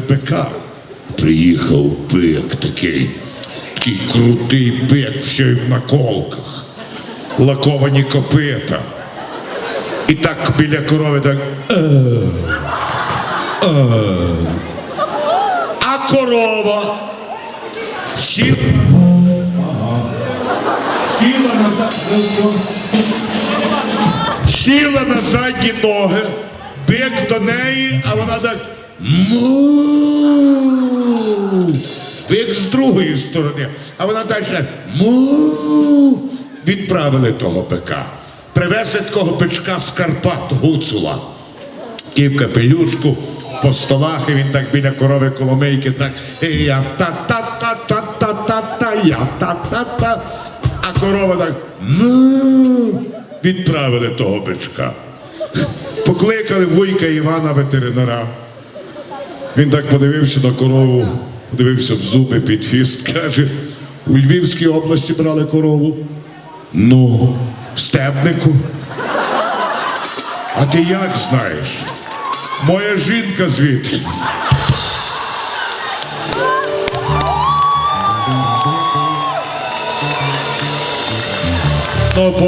ПК. Приїхав бик такий, такий крутий бик, ще й в наколках, лаковані копита. І так біля корови так. «Е, е». А корова сіла, на, сіла на задні ноги, бик до неї, а вона так. Му. Бик з другої сторони, а вона далі му. Відправили того бика. Привезли такого бичка з Карпат Гуцула. І в капелюшку по столах, і він так біля корови коломийки, так я та-та-та-та-та-та-та, я та-та-та. А корова так ну відправили того бичка. Покликали вуйка Івана ветеринара. Він так подивився на корову, подивився в зуби під фіст, каже, у Львівській області брали корову. Ну, в стебнику. А ти як знаєш? Моя жінка звідти. Ну,